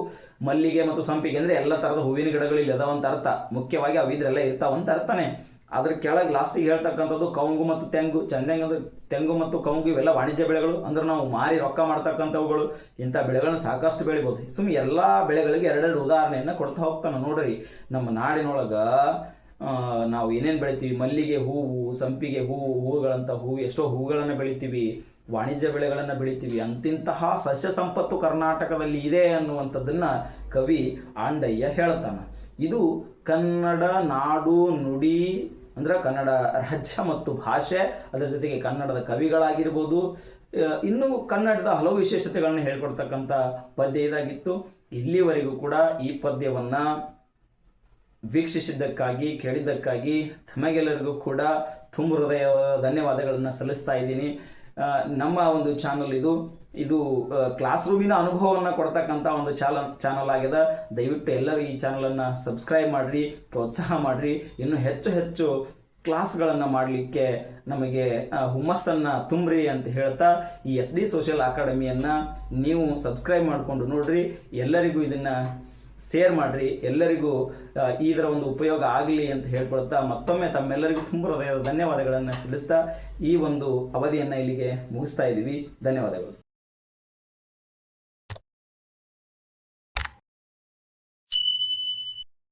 Speaker 1: ಮಲ್ಲಿಗೆ ಮತ್ತು ಸಂಪಿಗೆ ಅಂದರೆ ಎಲ್ಲ ಥರದ ಹೂವಿನ ಗಿಡಗಳು ಇಲ್ಲಿ ಅದಾವಂತ ಅರ್ಥ. ಮುಖ್ಯವಾಗಿ ಅವು ಇದ್ರೆಲ್ಲ ಇರ್ತಾವಂತ ಅರ್ಥನೇ. ಅದ್ರ ಕೆಳಗೆ ಲಾಸ್ಟಿಗೆ ಹೇಳ್ತಕ್ಕಂಥದ್ದು ಕೌಂಗು ಮತ್ತು ತೆಂಗು. ಚಂದಂಗ ಅಂದ್ರೆ ತೆಂಗು ಮತ್ತು ಕೌಂಗು ಇವೆಲ್ಲ ವಾಣಿಜ್ಯ ಬೆಳೆಗಳು. ಅಂದ್ರೆ ನಾವು ಮಾರಿ ರೊಕ್ಕ ಮಾಡ್ತಕ್ಕಂಥವುಗಳು. ಇಂಥ ಬೆಳೆಗಳನ್ನ ಸಾಕಷ್ಟು ಬೆಳಿಬೋದು. ಸುಮ್ಮನೆ ಎಲ್ಲ ಬೆಳೆಗಳಿಗೆ ಎರಡೆರಡು ಉದಾಹರಣೆಯನ್ನು ಕೊಡ್ತಾ ಹೋಗ್ತಾನೆ ನೋಡ್ರಿ. ನಮ್ಮ ನಾಡಿನೊಳಗೆ ನಾವು ಏನೇನು ಬೆಳಿತೀವಿ? ಮಲ್ಲಿಗೆ ಹೂವು, ಸಂಪಿಗೆ ಹೂವು ಹೂವುಗಳಂಥ ಹೂವು, ಎಷ್ಟೋ ಹೂವುಗಳನ್ನು ಬೆಳಿತೀವಿ. ವಾಣಿಜ್ಯ ಬೆಳೆಗಳನ್ನು ಬೆಳಿತೀವಿ. ಅಂತಿಂತಹ ಸಸ್ಯ ಸಂಪತ್ತು ಕರ್ನಾಟಕದಲ್ಲಿ ಇದೆ ಅನ್ನುವಂಥದ್ದನ್ನು ಕವಿ ಆಂಡಯ್ಯ ಹೇಳ್ತಾನೆ. ಇದು ಕನ್ನಡ ನಾಡು ನುಡಿ ಅಂದ್ರೆ ಕನ್ನಡ ರಾಜ್ಯ ಮತ್ತು ಭಾಷೆ, ಅದರ ಜೊತೆಗೆ ಕನ್ನಡದ ಕವಿಗಳಾಗಿರ್ಬೋದು. ಇನ್ನೂ ಕನ್ನಡದ ಹಲವು ವಿಶೇಷತೆಗಳನ್ನು ಹೇಳ್ಕೊಡ್ತಕ್ಕಂಥ ಪದ್ಯ ಇದಾಗಿತ್ತು. ಇಲ್ಲಿವರೆಗೂ ಕೂಡ ಈ ಪದ್ಯವನ್ನು ವೀಕ್ಷಿಸಿದ್ದಕ್ಕಾಗಿ, ಕೇಳಿದ್ದಕ್ಕಾಗಿ ತಮಗೆಲ್ಲರಿಗೂ ಕೂಡ ತುಂಬ ಹೃದಯ ಧನ್ಯವಾದಗಳನ್ನು ಸಲ್ಲಿಸ್ತಾ ಇದ್ದೀನಿ. ನಮ್ಮ ಒಂದು ಚಾನಲ್ ಇದು ಇದು ಕ್ಲಾಸ್ ರೂಮಿನ ಅನುಭವವನ್ನು ಕೊಡ್ತಕ್ಕಂಥ ಒಂದು ಚಾಲ ಚಾನಲ್ ಆಗಿದೆ. ದಯವಿಟ್ಟು ಎಲ್ಲರೂ ಈ ಚಾನಲನ್ನು ಸಬ್ಸ್ಕ್ರೈಬ್ ಮಾಡಿರಿ, ಪ್ರೋತ್ಸಾಹ ಮಾಡಿರಿ. ಇನ್ನು ಹೆಚ್ಚು ಹೆಚ್ಚು ಕ್ಲಾಸ್ಗಳನ್ನು ಮಾಡಲಿಕ್ಕೆ ನಮಗೆ ಹುಮ್ಮಸ್ಸನ್ನು ತುಂಬ್ರಿ ಅಂತ ಹೇಳ್ತಾ ಈ ಎಸ್ ಡಿ ಸೋಷಿಯಲ್ ಅಕಾಡೆಮಿಯನ್ನು ನೀವು ಸಬ್ಸ್ಕ್ರೈಬ್ ಮಾಡಿಕೊಂಡು ನೋಡ್ರಿ. ಎಲ್ಲರಿಗೂ ಇದನ್ನು ಶೇರ್ ಮಾಡಿರಿ. ಎಲ್ಲರಿಗೂ ಇದರ ಒಂದು ಉಪಯೋಗ ಆಗಲಿ ಅಂತ ಹೇಳ್ಕೊಳ್ತಾ ಮತ್ತೊಮ್ಮೆ ತಮ್ಮೆಲ್ಲರಿಗೂ ತುಂಬ ಹೃದಯದ ಧನ್ಯವಾದಗಳನ್ನು ಸಲ್ಲಿಸ್ತಾ ಈ ಒಂದು ಅವಧಿಯನ್ನು ಇಲ್ಲಿಗೆ ಮುಗಿಸ್ತಾ ಇದ್ದೀವಿ ಧನ್ಯವಾದಗಳು.